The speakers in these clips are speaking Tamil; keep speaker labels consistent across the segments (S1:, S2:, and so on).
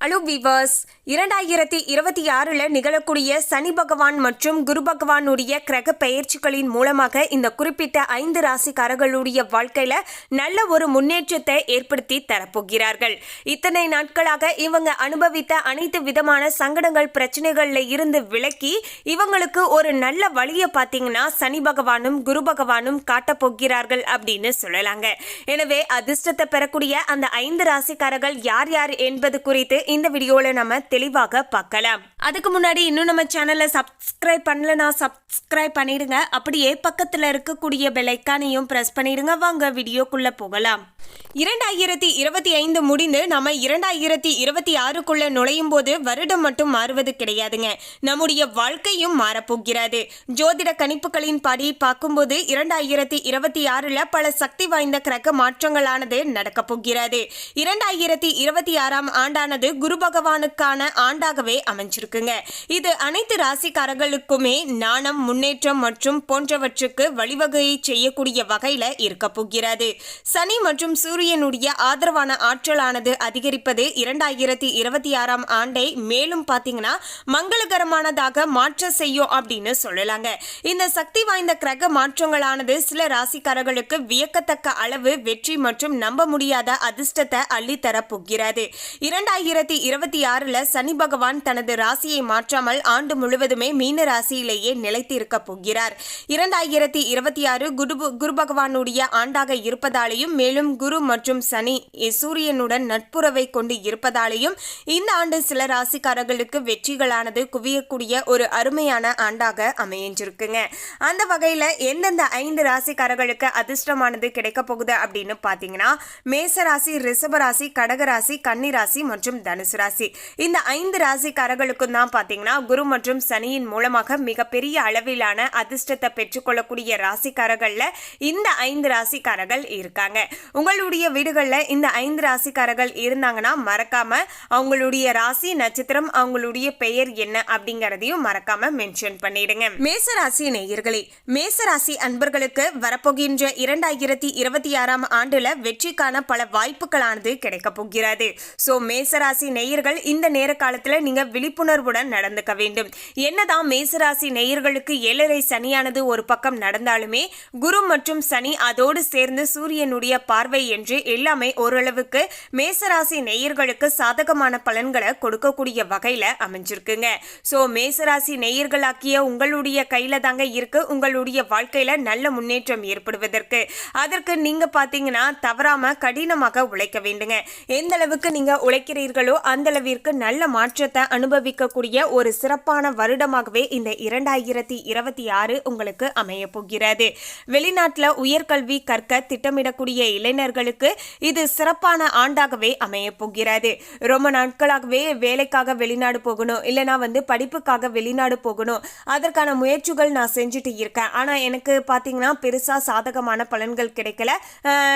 S1: அலோ விவர்ஸ் இரண்டாயிரத்தி இருபத்தி ஆறில் நிகழக்கூடிய சனி பகவான் மற்றும் குரு பகவானுடைய கிரக பயிற்சிகளின் மூலமாக இந்த குறிப்பிட்ட ஐந்து ராசிக்காரர்களுடைய வாழ்க்கையில நல்ல ஒரு முன்னேற்றத்தை ஏற்படுத்தி தரப்போகிறார்கள். இத்தனை நாட்களாக இவங்க அனுபவித்த அனைத்து விதமான சங்கடங்கள் பிரச்சனைகள்ல இருந்து விலக்கி இவங்களுக்கு ஒரு நல்ல வழியை பார்த்தீங்கன்னா சனி பகவானும் குரு பகவானும் காட்டப் போகிறார்கள் அப்படின்னு சொல்லலாங்க. எனவே அதிர்ஷ்டத்தை பெறக்கூடிய அந்த ஐந்து ராசிக்காரர்கள் யார் யார் என்பது குறித்து இந்த வீடியோவில் நம்ம தெளிவாக பார்க்கலாம். அதுக்கு முன்னாடி இன்னும் நம்ம சேனலை சப்ஸ்கிரைப் பண்ணலனா சப்ஸ்கிரைப் பண்ணிடுங்க. அப்படியே பக்கத்தில் இருக்கக்கூடிய பெல் ப்ரெஸ் பண்ணிடுங்க. வாங்க வீடியோக்குள்ளே போகலாம். இரண்டாயிரத்தி இருபத்தி ஐந்து முடிந்து நம்ம இரண்டாயிரத்தி இருபத்தி ஆறுக்குள்ள நுழையும் போது வருடம் மட்டும் மாறுவது கிடையாதுங்க. நம்முடைய வாழ்க்கையும் மாறப்போகிறது. ஜோதிட கணிப்புகளின் படி பார்க்கும்போது இரண்டாயிரத்தி இருபத்தி ஆறுல பல சக்தி வாய்ந்த கிரக மாற்றங்களானது நடக்கப் போகிறது இரண்டாயிரத்தி இருபத்தி ஆறாம் ஆண்டானது குரு பகவானுக்கான ஆண்டாகவே அமைஞ்சிருக்குங்க. இது அனைத்து ராசிக்காரர்களுக்குமே நாணம் முன்னேற்றம் மற்றும் போன்றவற்றுக்கு வழிவகையை செய்யக்கூடிய வகையில இருக்க போகிறது. சனி மற்றும் சூரியனுடைய ஆதரவான ஆற்றலானது அதிகரிப்பது இரண்டாயிரத்தி இருபத்தி ஆறாம் ஆண்டை மேலும் பார்த்தீங்கன்னா மங்களகரமானதாக மாற்ற செய்யும் அப்படின்னு சொல்லலாங்க. இந்த சக்தி வாய்ந்த கிரக மாற்றங்களானது சில ராசிக்காரர்களுக்கு வியக்கத்தக்க அளவு வெற்றி மற்றும் நம்ப முடியாத அதிர்ஷ்டத்தை அள்ளித்தர போகிறது. இரண்டாயிரத்தி இருபத்தி ஆறுல சனி பகவான் தனது ராசியை மாற்றாமல் ஆண்டு முழுவதுமே மீன ராசியிலேயே நிலைத்திருக்க போகிறார். இரண்டாயிரத்தி இருபத்தி ஆறு குரு குரு பகவானுடைய ஆண்டாக இருப்பதாலேயும் மேலும் குரு மற்றும் சனி சூரியனுடன் நட்புறவை கொண்டு இருப்பதாலேயும் இந்த ஆண்டு சில ராசிக்காரர்களுக்கு வெற்றிகளானது குவியக்கூடிய ஒரு அருமையான ஆண்டாக அமைஞ்சிருக்குங்க அந்த வகையில் எந்தெந்த ஐந்து ராசிக்காரர்களுக்கு அதிர்ஷ்டமானது கிடைக்க போகுது அப்படின்னு பார்த்தீங்கன்னா மேசராசி ரிஷபராசி கடகராசி கன்னிராசி மற்றும் தனுசு ராசி. இந்த ஐந்து ராசிக்காரர்களுக்கும் தான் பார்த்தீங்கன்னா குரு மற்றும் சனியின் மூலமாக மிகப்பெரிய அளவிலான அதிர்ஷ்டத்தை பெற்றுக்கொள்ளக்கூடிய ராசிக்காரர்கள்ல இந்த ஐந்து ராசிக்காரர்கள் இருக்காங்க. உங்களுடைய வீடுகளில் இந்த ஐந்து ராசிக்காரர்கள் இருந்தாங்கன்னா மறக்காம அவங்களுடைய ராசி நட்சத்திரம் அவங்களுடைய பெயர் என்ன அப்படிங்கறதையும் மறக்காம மென்ஷன் பண்ணிடுங்க. மேசராசி நேயர்களே மேசராசி அன்பர்களுக்கு வரப்போகின்ற இரண்டாயிரத்தி இருபத்தி ஆறாம் ஆண்டுல வெற்றிக்கான பல வாய்ப்புகளானது கிடைக்க போகிறது. சோ மேசராசி நேயர்கள் இந்த நேர காலத்துல நீங்க விழிப்புணர்வுடன் நடந்துக்க வேண்டும். என்னதான் மேசராசி நேயர்களுக்கு ஏழரை சனியானது ஒரு பக்கம் நடந்தாலுமே குரு மற்றும் சனி அதோடு சேர்ந்து சூரியனுடைய பார்வை என்று எல்லாமே ஓரளவுக்கு மேசராசி நேயர்களுக்கு சாதகமான பலன்களை கொடுக்கக்கூடிய வகையில அமைஞ்சிருக்குங்க. சோ மேசராசி நேயர்களாக்கிய உங்களுடைய கையில தாங்க இருக்கு. உங்களுடைய வாழ்க்கையில நல்ல முன்னேற்றம் ஏற்படுவதற்கு. அதற்கு நீங்க பாத்தீங்கன்னா தவறாம கடினமாக உழைக்க வேண்டுங்க. எந்த அளவுக்கு நீங்க உழைக்கிறீர்களோ அந்த அளவிற்கு நல்ல மாற்றத்தை அனுபவிக்கக்கூடிய ஒரு சிறப்பான வருடமாகவே இந்த இரண்டாயிரத்தி இருபத்தி ஆறு உங்களுக்கு அமைய போகிறது. உயர்கல்வி கற்க திட்டமிடக்கூடிய இளைஞர்களுக்கு இது சிறப்பான ஆண்டாகவே அமைய போகிறது. ரொம்ப நாட்களாகவே வேலைக்காக வெளிநாடு போகணும் இல்லைனா வந்து படிப்புக்காக வெளிநாடு போகணும் அதற்கான முயற்சிகள் நான் செஞ்சுட்டு இருக்கேன். ஆனால் எனக்கு பார்த்தீங்கன்னா பெருசாக சாதகமான பலன்கள் கிடைக்கல.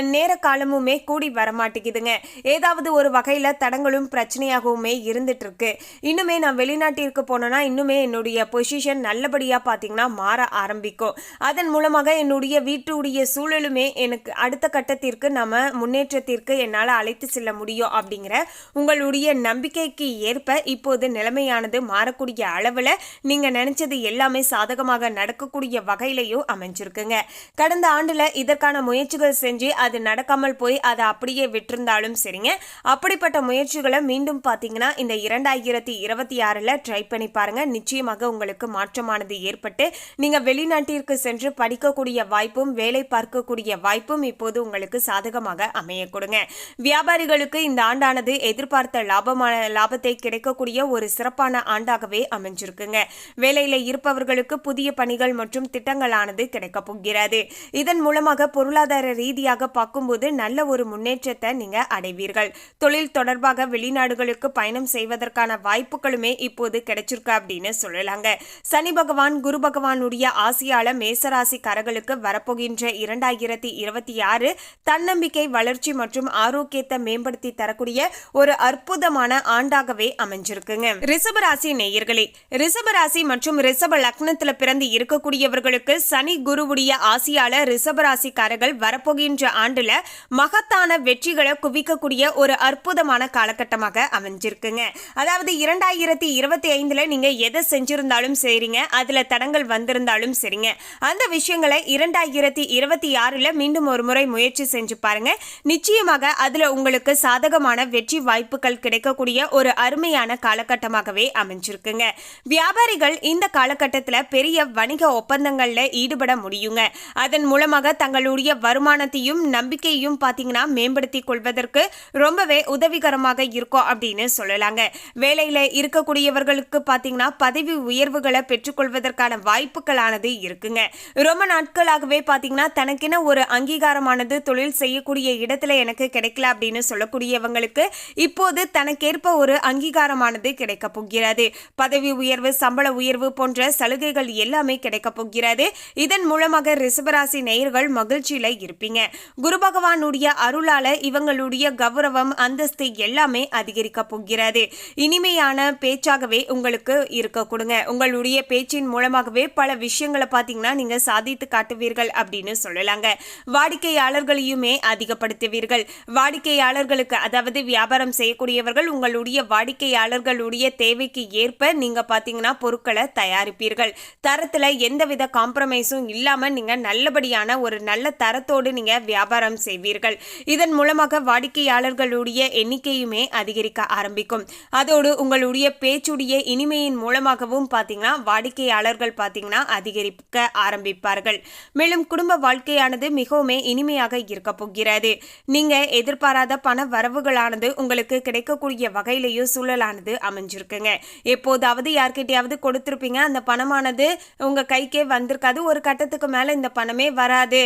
S1: நேர காலமுமே கூடி வரமாட்டேங்குதுங்க. ஏதாவது ஒரு வகையில் தடங்களும் பிரச்சனையாகவுமே இருந்துட்டு இருக்கு இன்னுமே நான் வெளிநாட்டிற்கு போனேன்னா இன்னுமே என்னுடைய பொசிஷன் நல்லபடியாக பார்த்தீங்கன்னா மாற ஆரம்பிக்கும். அதன் மூலமாக என்னுடைய வீட்டுடைய சூழலுமே எனக்கு அடுத்த கட்டத்திற்கு நம்ம முன்னேற்றத்திற்கு என்னால் அழைத்து செல்ல முடியும் அப்படிங்கிற உங்களுடைய நம்பிக்கைக்கு ஏற்ப இப்போது நிலைமையானது மாறக்கூடிய அளவில் நீங்கள் நினைச்சது எல்லாமே சாதகமாக நடக்கக்கூடிய வகையிலையும் அமைஞ்சிருக்குங்க. கடந்த ஆண்டில் இதற்கான முயற்சிகள் செஞ்சு அது நடக்காமல் போய் அதை அப்படியே விட்டிருந்தாலும் சரிங்க. அப்படிப்பட்ட முயற்சிகளை மீண்டும் பார்த்தீங்கன்னா இந்த இரண்டாயிரத்தி இருபத்தி ஆறில் ட்ரை பண்ணி பாருங்க. நிச்சயமாக உங்களுக்கு மாற்றமானது ஏற்பட்டு நீங்கள் வெளிநாட்டிற்கு சென்று படிக்கக்கூடிய வாய்ப்பும் வேலை பார்க்கக்கூடிய வாய்ப்பும் இப்போது உங்களுக்கு சாதகமாக அமைய கொடுங்க வியாபாரிகளுக்கு இந்த ஆண்டானது எதிர்பார்த்த லாபமான லாபத்தை கிடைக்கக்கூடிய ஒரு சிறப்பான ஆண்டாகவே அமைஞ்சிருக்குங்க. வேலையில இருப்பவர்களுக்கு புதிய பணிகள் மற்றும் திட்டங்களானது கிடைக்க போகிறது. இதன் மூலமாக பொருளாதார ரீதியாக பார்க்கும்போது நல்ல ஒரு முன்னேற்றத்தை நீங்க அடைவீர்கள். தொழில் தொடர்பாக வெளி வெளிநாடுகளுக்கு பயணம் செய்வதற்கான வாய்ப்புகளுமே இப்போது கிடைச்சிருக்கு அப்படின்னு சொல்லலாங்க. சனி பகவான் குரு பகவானுடைய ஆசியால மேசராசிக்காரர்களுக்கு வரப்போகின்ற இரண்டாயிரத்தி இருபத்தி ஆறு தன்னம்பிக்கை வளர்ச்சி மற்றும் ஆரோக்கியத்தை மேம்படுத்தி தரக்கூடிய ஒரு அற்புதமான ஆண்டாகவே அமைஞ்சிருக்குங்க. ரிசபராசி நேயர்களே ரிசபராசி மற்றும் ரிசப லக்னத்துல பிறந்து இருக்கக்கூடியவர்களுக்கு சனி குருவுடைய ஆசியால ரிஷபராசிக்காரர்கள் வரப்போகின்ற ஆண்டுல மகத்தான வெற்றிகளை குவிக்கக்கூடிய ஒரு அற்புதமான காலகட்டம் காலகட்டமாக அமைஞ்சிருக்குங்க. அதாவது இரண்டாயிரத்தி இருபத்தி ஐந்துல நீங்க எதை செஞ்சிருந்தாலும் சரிங்க அதுல தடங்கள் வந்திருந்தாலும் சரிங்க. அந்த விஷயங்களை இரண்டாயிரத்தி இருபத்தி ஆறுல மீண்டும் ஒரு முறை முயற்சி செஞ்சு பாருங்க. நிச்சயமாக அதுல உங்களுக்கு சாதகமான வெற்றி வாய்ப்புகள் கிடைக்கக்கூடிய ஒரு அருமையான காலகட்டமாகவே அமைஞ்சிருக்குங்க. வியாபாரிகள் இந்த காலகட்டத்துல பெரிய வணிக ஒப்பந்தங்கள்ல ஈடுபட முடியுங்க. அதன் மூலமாக தங்களுடைய வருமானத்தையும் நம்பிக்கையும் பாத்தீங்கன்னா மேம்படுத்திக் கொள்வதற்கு ரொம்பவே உதவிகரமாக இருக்கும். அப்படின்னு சொல்லலாங்க. வேலையில இருக்கக்கூடியவர்களுக்கு பாத்தீங்கன்னா பதவி உயர்வுகளை பெற்றுக்கொள்வதற்கான வாய்ப்புகளானது இருக்குங்க. ரொம்ப நாட்களாகவே பாத்தீங்கன்னா தனக்கென ஒரு அங்கீகாரமானது தொழில் செய்யக்கூடிய இடத்துல எனக்கு கிடைக்கல அப்படின்னு சொல்லக்கூடியவங்களுக்கு இப்போது தனக்கேற்ப ஒரு அங்கீகாரமானது கிடைக்க போகிறது. பதவி உயர்வு சம்பள உயர்வு போன்ற சலுகைகள் எல்லாமே கிடைக்க போகிறது. இதன் மூலமாக ரிசபராசி நேயர்கள் மகிழ்ச்சியில இருப்பீங்க. குரு பகவானுடைய அருளால இவங்களுடைய கௌரவம் அந்தஸ்து எல்லாமே அதிகரிக்க போகிறது. இனிமையான பேச்சாகவே உங்களுக்கு இருக்க கொடுங்க. உங்களுடைய பேச்சின் மூலமாகவே பல விஷயங்களை பார்த்தீங்கன்னா நீங்க சாதித்து காட்டுவீர்கள் அப்படின்னு சொல்லலாங்க. வாடிக்கையாளர்களையுமே அதிகப்படுத்துவீர்கள். வாடிக்கையாளர்களுக்கு அதாவது வியாபாரம் செய்யக்கூடியவர்கள் உங்களுடைய வாடிக்கையாளர்களுடைய தேவைக்கு ஏற்ப நீங்க பார்த்தீங்கன்னா பொருட்களை தயாரிப்பீர்கள். தரத்துல எந்தவித காம்ப்ரமைஸும் இல்லாம நீங்க நல்லபடியான ஒரு நல்ல தரத்தோடு நீங்க வியாபாரம் செய்வீர்கள். இதன் மூலமாக வாடிக்கையாளர்களுடைய எண்ணிக்கையுமே அதிகரிக்க ஆரம்பிக்கும். அதோடு உங்களுடைய பேச்சுடைய இனிமையின் மூலமாகவும் பார்த்தீங்கன்னா வாடிக்கையாளர்கள் பார்த்தீங்கன்னா அதிகரிக்க ஆரம்பிப்பார்கள். மேலும் குடும்ப வாழ்க்கையானது மிகவும் இனிமையாக இருக்க போகிறது. நீங்க எதிர்பாராத பண வரவுகளானது உங்களுக்கு கிடைக்கக்கூடிய வகையிலேயோ சூழலானது அமைஞ்சிருக்குங்க. எப்போதாவது யார்கிட்டயாவது கொடுத்துருப்பீங்க அந்த பணமானது உங்க கைக்கே வந்திருக்காது ஒரு கட்டத்துக்கு மேல இந்த பணமே வராது.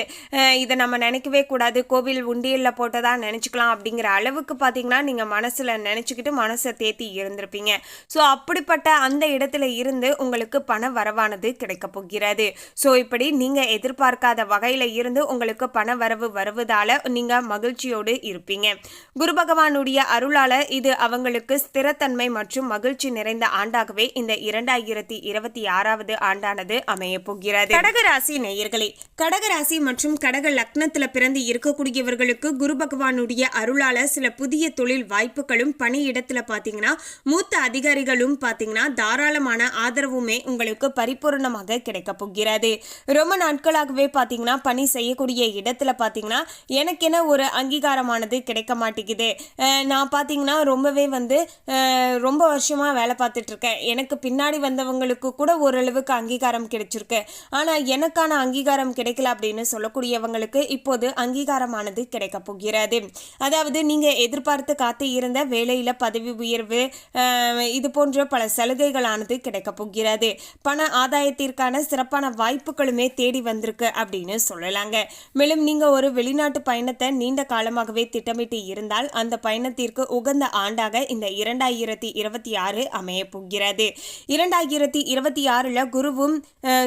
S1: இதை நம்ம நினைக்கவே கூடாது. கோவில் உண்டியல்ல போட்டதா நினைச்சுக்கலாம் அப்படிங்கிற அளவுக்கு பாத்தீங்கன்னா நீங்க மனசுல நினைச்சுக்கிட்டு மனசை தேத்தி இருந்திருப்பீங்க. ஸோ அப்படிப்பட்ட அந்த இடத்துல இருந்து உங்களுக்கு பண வரவானது கிடைக்க போகிறது. ஸோ இப்படி நீங்கள் எதிர்பார்க்காத வகையில் இருந்து உங்களுக்கு பண வரவு வருவதால் நீங்கள் மகிழ்ச்சியோடு இருப்பீங்க. குரு பகவானுடைய அருளால் இது அவங்களுக்கு ஸ்திரத்தன்மை மற்றும் மகிழ்ச்சி நிறைந்த ஆண்டாகவே இந்த இரண்டாயிரத்தி இருபத்தி ஆறாவது ஆண்டானது அமைய போகிறது. கடகராசி நேயர்களே கடகராசி மற்றும் கடக லக்னத்தில் பிறந்து இருக்கக்கூடியவர்களுக்கு குரு பகவானுடைய அருளால சில புதிய தொழில் வாய்ப்புகளும் அதிகாரிகளும் பணியிடத்தில் பார்த்தீங்கன்னா மூத்த அதிகாரிகளும் பார்த்தீங்கன்னா தாராளமான ஆதரவுமே உங்களுக்கு பரிபூர்ணமாக கிடைக்க போகிறது. ரொம்ப நாட்களாகவே பார்த்தீங்கன்னா பணி செய்யக்கூடிய இடத்துல பார்த்தீங்கன்னா எனக்கென ஒரு அங்கீகாரமானது கிடைக்க மாட்டேங்குது. நான் பார்த்தீங்கன்னா ரொம்பவே வந்து ரொம்ப வருஷமாக வேலை பார்த்துட்டு இருக்கேன் எனக்கு பின்னாடி வந்தவங்களுக்கு கூட ஓரளவுக்கு அங்கீகாரம் கிடைச்சிருக்கு. ஆனா எனக்கான அங்கீகாரம் கிடைக்கல அப்படின்னு சொல்லக்கூடியவங்களுக்கு இப்போது அங்கீகாரமானது கிடைக்க போகிறது. அதாவது நீங்கள் எதிர்பார்த்து காத்து இருந்த வேலையில் பதவி உயர்வு இது போன்ற பல சலுகைகளானது கிடைக்க போகிறது. பண ஆதாயத்திற்கான சிறப்பான வாய்ப்புகளுமே தேடி வந்திருக்கு அப்படின்னு சொல்லலாங்க. மேலும் நீங்கள் ஒரு வெளிநாட்டு பயணத்தை நீண்ட காலமாகவே திட்டமிட்டு இருந்தால் அந்த பயணத்திற்கு உகந்த ஆண்டாக இந்த இரண்டாயிரத்தி இருபத்தி ஆறு அமைய போகிறது. இரண்டாயிரத்தி இருபத்தி ஆறில் குருவும்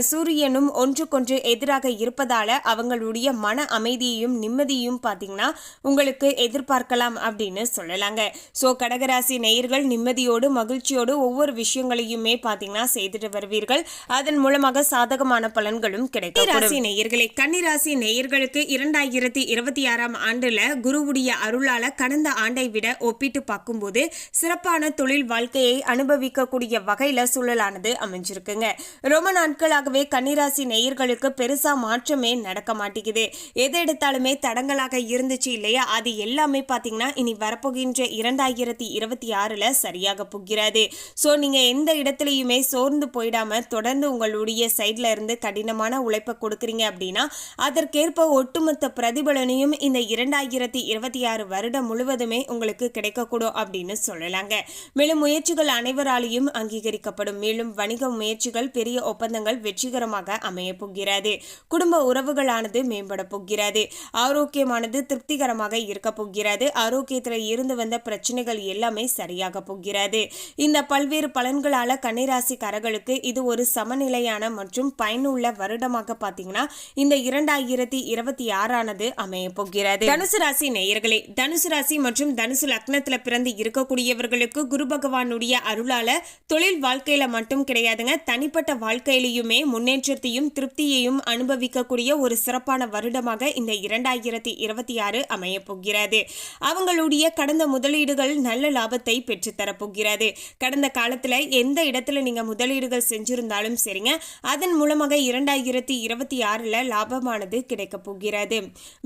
S1: சூரியனும் ஒன்றுக்கொன்று எதிராக இருப்பதால் அவங்களுடைய மன அமைதியையும் நிம்மதியும் பார்த்தீங்கன்னா உங்களுக்கு எதிர்பார்க்கலாம் அப்படின்னு சொல்லலாங்க. ஸோ கடகராசி நேயர்கள் நிம்மதியோடு மகிழ்ச்சியோடு ஒவ்வொரு விஷயங்களையுமே பார்த்தீங்கன்னா செய்துட்டு வருவீர்கள். அதன் மூலமாக சாதகமான பலன்களும் கிடைக்கும். ராசி நேயர்களே கன்னிராசி நேயர்களுக்கு இரண்டாயிரத்தி இருபத்தி ஆறாம் ஆண்டுல குருவுடைய அருளால கடந்த ஆண்டை விட ஒப்பிட்டு பார்க்கும்போது சிறப்பான தொழில் வாழ்க்கையை அனுபவிக்கக்கூடிய வகையில சூழலானது அமைஞ்சிருக்குங்க. ரொம்ப நாட்களாகவே கன்னிராசி நேயர்களுக்கு பெருசா மாற்றமே நடக்க மாட்டேங்குது. எது எடுத்தாலுமே தடங்களாக இருந்துச்சு இல்லையா? அது எல்லாமே பாத்தீங்கன்னா இனி வரப்போகின்ற இரண்டாயிரத்தி இருபத்தி ஆறுல சரியாக போகிறது ஸோ நீங்கள் எந்த இடத்துலையுமே சோர்ந்து போயிடாம தொடர்ந்து உங்களுடைய சைடில் இருந்து கடினமான உழைப்பை கொடுக்குறீங்க அப்படின்னா அதற்கேற்ப ஒட்டுமொத்த பிரதிபலனையும் இந்த இரண்டாயிரத்தி இருபத்தி ஆறு வருடம் முழுவதுமே உங்களுக்கு கிடைக்கக்கூடும் அப்படின்னு சொல்லலாங்க. மேலும் முயற்சிகள் அனைவராலையும் அங்கீகரிக்கப்படும். மேலும் வணிக முயற்சிகள் பெரிய ஒப்பந்தங்கள் வெற்றிகரமாக அமைய போகிறது. குடும்ப உறவுகளானது மேம்பட போகிறது. ஆரோக்கியமானது திருப்திகரமாக இருக்க போகிறது. ஆரோக்கியத்தில் இருந்து வந்த பிரச்சனை பிரச்சனைகள் எல்லாமே சரியாக போகிறது. இந்த பல்வேறு பலன்களால கன்னிராசிக்காரர்களுக்கு இது ஒரு சமநிலையான மற்றும் பயனுள்ள வருடமாக பார்த்தீங்கன்னா இந்த இரண்டாயிரத்தி இருபத்தி ஆறானது அமைய போகிறது. தனுசு ராசி நேயர்களே தனுசு ராசி மற்றும் தனுசு லக்னத்துல பிறந்து இருக்கக்கூடியவர்களுக்கு குரு பகவானுடைய அருளால தொழில் வாழ்க்கையில மட்டும் கிடையாதுங்க தனிப்பட்ட வாழ்க்கையிலையுமே முன்னேற்றத்தையும் திருப்தியையும் அனுபவிக்கக்கூடிய ஒரு சிறப்பான வருடமாக இந்த இரண்டாயிரத்தி இருபத்தி ஆறு அமைய போகிறது. அவங்களுடைய கடந்த முதலீடு முதலீடுகள் நல்ல லாபத்தை பெற்றுத்தரப்போகிறது. கடந்த காலத்துல எந்த இடத்துல நீங்க முதலீடுகள் செஞ்சிருந்தாலும் சரிங்க அதன் மூலமாக இரண்டாயிரத்தி இருபத்தி ஆறுல லாபமானது கிடைக்க போகிறது.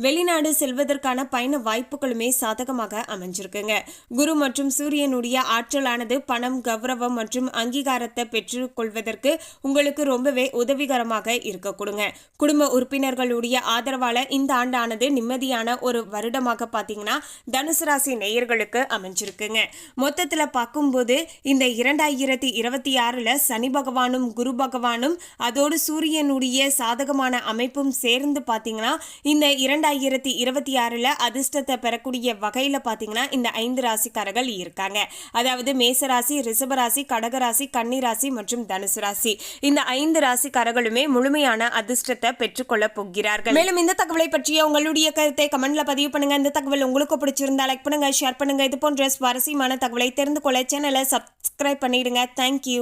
S1: வெளிநாடு செல்வதற்கான பயண வாய்ப்புகளுமே சாதகமாக அமைஞ்சிருக்குங்க. குரு மற்றும் சூரியனுடைய ஆற்றலானது பணம் கௌரவம் மற்றும் அங்கீகாரத்தை பெற்றுக்கொள்வதற்கு உங்களுக்கு ரொம்பவே உதவிகரமாக இருக்க கொடுங்க. குடும்ப உறுப்பினர்களுடைய ஆதரவால இந்த ஆண்டானது நிம்மதியான ஒரு வருடமாக பார்த்தீங்கன்னா தனுசு ராசி நேயர்களுக்கு அமைஞ்சிருக்குங்க. மொத்தத்துல பார்க்கும்போது இந்த இரண்டாயிரத்தி இருபத்தி ஆறுல சனி பகவானும் குரு பகவானும் அதோடு சூரியனுடைய சாதகமான அமைப்பும் சேர்ந்து பார்த்தீங்கன்னா இந்த இரண்டாயிரத்தி இருபத்தி ஆறுல அதிர்ஷ்டத்தை பெறக்கூடிய வகையில பார்த்தீங்கன்னா இந்த ஐந்து ராசிக்காரர்கள் இருக்காங்க. அதாவது மேசராசி ரிஷபராசி கடகராசி கன்னிராசி மற்றும் தனுசு ராசி. இந்த ஐந்து ராசிக்காரர்களுமே முழுமையான அதிர்ஷ்டத்தை பெற்றுக்கொள்ள போகிறார்கள். மேலும் இந்த தகவலை பற்றிய உங்களுடைய கருத்தை கமெண்ட்ல பதிவு பண்ணுங்க. இந்த தகவல் உங்களுக்கு பிடிச்சிருந்தா லைக் பண்ணுங்க ஷேர் பண்ணுங்க. இது போன்ற சுவாரஸ்யமான தகவலை தெரிந்து கொள்ள சேனலை சப்ஸ்கிரைப் பண்ணிடுங்க. தேங்க்யூ